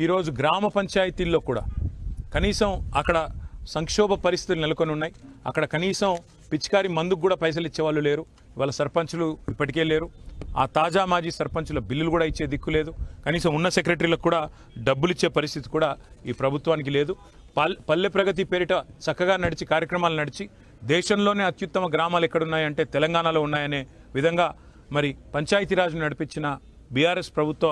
ఈరోజు గ్రామ పంచాయతీల్లో కూడా కనీసం అక్కడ సంక్షోభ పరిస్థితులు నెలకొని ఉన్నాయి. అక్కడ కనీసం పిచికారి మందుకు కూడా పైసలు ఇచ్చేవాళ్ళు లేరు. ఇవాళ సర్పంచులు ఇప్పటికే లేరు. ఆ తాజా మాజీ సర్పంచుల బిల్లులు కూడా ఇచ్చే దిక్కు లేదు. కనీసం ఉన్న సెక్రటరీలకు కూడా డబ్బులు ఇచ్చే పరిస్థితి కూడా ఈ ప్రభుత్వానికి లేదు. పల్ పల్లె ప్రగతి పేరిట చక్కగా నడిచి కార్యక్రమాలు నడిచి దేశంలోనే అత్యుత్తమ గ్రామాలు ఎక్కడున్నాయంటే తెలంగాణలో ఉన్నాయనే విధంగా మరి పంచాయతీరాజ్ను నడిపించిన బీఆర్ఎస్ ప్రభుత్వ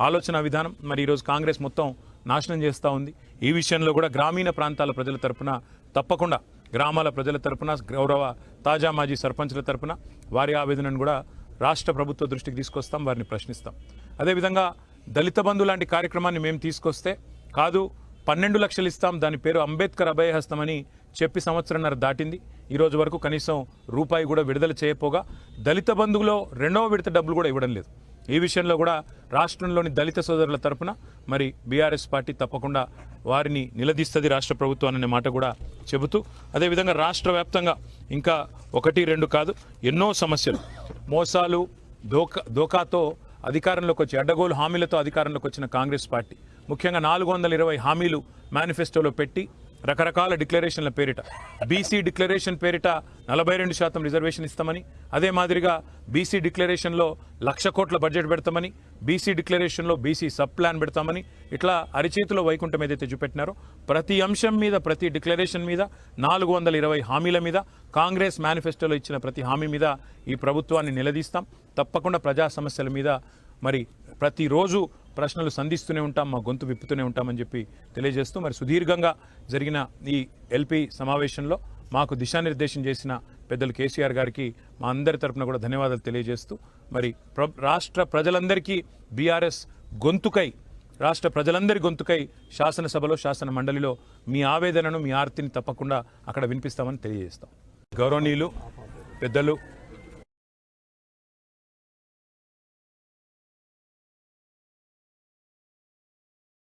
ఆలోచన విధానం. మరి ఈరోజు కాంగ్రెస్ మొత్తం నాశనం చేస్తూ ఉంది. ఈ విషయంలో కూడా గ్రామీణ ప్రాంతాల ప్రజల తరపున తప్పకుండా గ్రామాల ప్రజల తరపున గౌరవ తాజా మాజీ సర్పంచ్ల తరపున వారి ఆవేదనను కూడా రాష్ట్ర ప్రభుత్వ దృష్టికి తీసుకొస్తాం వారిని ప్రశ్నిస్తాం. అదేవిధంగా దళిత బంధు లాంటి కార్యక్రమాన్ని మేము తీసుకొస్తే కాదు పన్నెండు లక్షలు ఇస్తాం దాని పేరు అంబేద్కర్ అభయహస్తం అని చెప్పి సంవత్సరంన్నర దాటింది. ఈ రోజు వరకు కనీసం రూపాయి కూడా విడుదల చేయపోగా దళిత బంధువులో రెండవ విడత డబ్బులు కూడా ఇవ్వడం లేదు. ఈ విషయంలో కూడా రాష్ట్రంలోని దళిత సోదరుల తరపున మరి బీఆర్ఎస్ పార్టీ తప్పకుండా వారిని నిలదీస్తుంది రాష్ట్ర ప్రభుత్వం అనే మాట కూడా చెబుతూ అదేవిధంగా రాష్ట్ర వ్యాప్తంగా ఇంకా ఒకటి రెండు కాదు ఎన్నో సమస్యలు. మోసాలు దోకా దోకాతో అధికారంలోకి వచ్చి అడ్డగోలు హామీలతో అధికారంలోకి వచ్చిన కాంగ్రెస్ పార్టీ ముఖ్యంగా నాలుగు వందల ఇరవై హామీలు మేనిఫెస్టోలో పెట్టి రకరకాల డిక్లరేషన్ల పేరిట బీసీ డిక్లరేషన్ పేరిట నలభై రెండు శాతం రిజర్వేషన్ ఇస్తామని అదే మాదిరిగా బీసీ డిక్లరేషన్లో లక్ష కోట్ల బడ్జెట్ పెడతామని బీసీ డిక్లరేషన్లో బీసీ సబ్ ప్లాన్ పెడతామని ఇట్లా అరిచేతిలో వైకుంఠం ఏదైతే చూపెట్టినారో ప్రతి అంశం మీద ప్రతి డిక్లరేషన్ మీద నాలుగు వందల ఇరవై హామీల మీద కాంగ్రెస్ మేనిఫెస్టోలో ఇచ్చిన ప్రతి హామీ మీద ఈ ప్రభుత్వాన్ని నిలదీస్తాం. తప్పకుండా ప్రజా సమస్యల మీద మరి ప్రతిరోజు ప్రశ్నలు సంధిస్తూనే ఉంటాం మా గొంతు విప్పుతూనే ఉంటామని చెప్పి తెలియజేస్తూ మరి సుదీర్ఘంగా జరిగిన ఈ ఎల్పి సమావేశంలో మాకు దిశానిర్దేశం చేసిన పెద్దలు కేసీఆర్ గారికి మా అందరి తరపున కూడా ధన్యవాదాలు తెలియజేస్తూ మరి ప్ర రాష్ట్ర ప్రజలందరికీ బీఆర్ఎస్ గొంతుకై రాష్ట్ర ప్రజలందరి గొంతుకై శాసనసభలో శాసన మండలిలో మీ ఆవేదనను మీ ఆర్తిని తప్పకుండా అక్కడ వినిపిస్తామని తెలియజేస్తాం. గౌరవనీయులు పెద్దలు